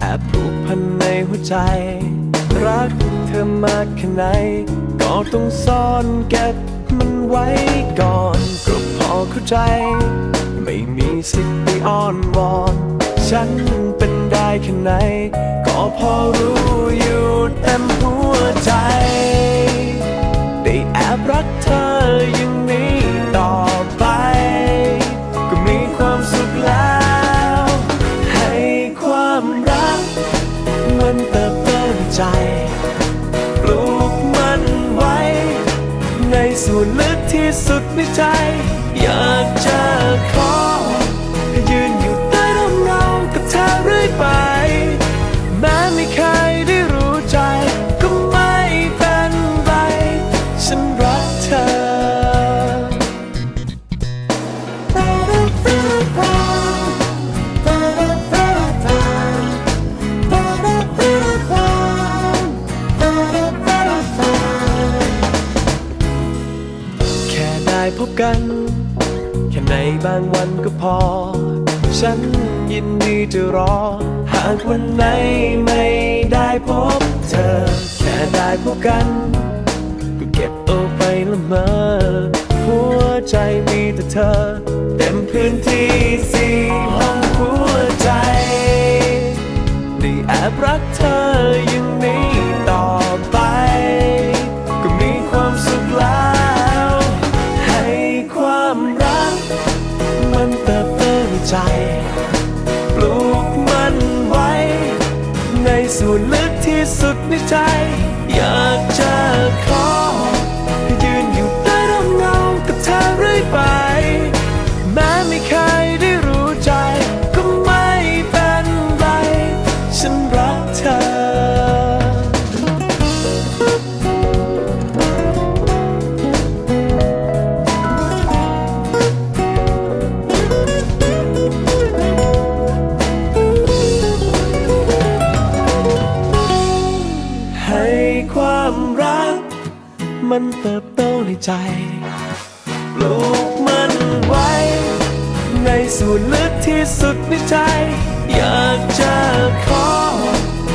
แอบผูกพันในหัวใจ รักเธอมากแค่ไหน ก็ต้องซ่อนเก็บมันไว้ก่อนก็พอเข้าใจ ไม่มีสิทธิ์ไปอ้อนวอน ฉันเป็นได้แค่ไหน ก็พอรู้อยู่เต็มหัวใจ ได้แอบรักเธออย่างนี้ต่อไป ก็มี ส่วนลึกที่สุดในใจอยาก ได้พบกัน แค่ในบางวันก็พอ ฉันยินดีจะรอ หากวันไหนไม่ได้พบเธอ แค่ได้พบกัน ก็เก็บเอาไปละเมอหัวใจมีแต่เธอ เต็มพื้นที่ ใจ ปลูกมันไว้ ในส่วนลึกที่สุดในใจอยา มันเติบโตในใจ ปลูกมันไว้ ในส่วนลึกที่สุดในใจ อยากจะขอ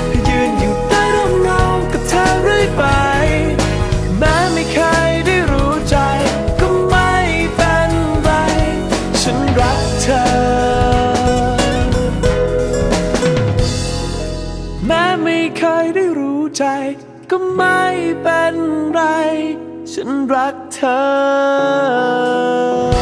ให้ยืนอยู่ใต้ร่มเงากับเธอเรื่อยไป แม้ไม่เคยได้รู้ใจ ก็ไม่เป็นไร ฉันรักเธอ แม้ไม่เคยได้รู้ใจก็ไม่เป็นไร ฉันรักเธอ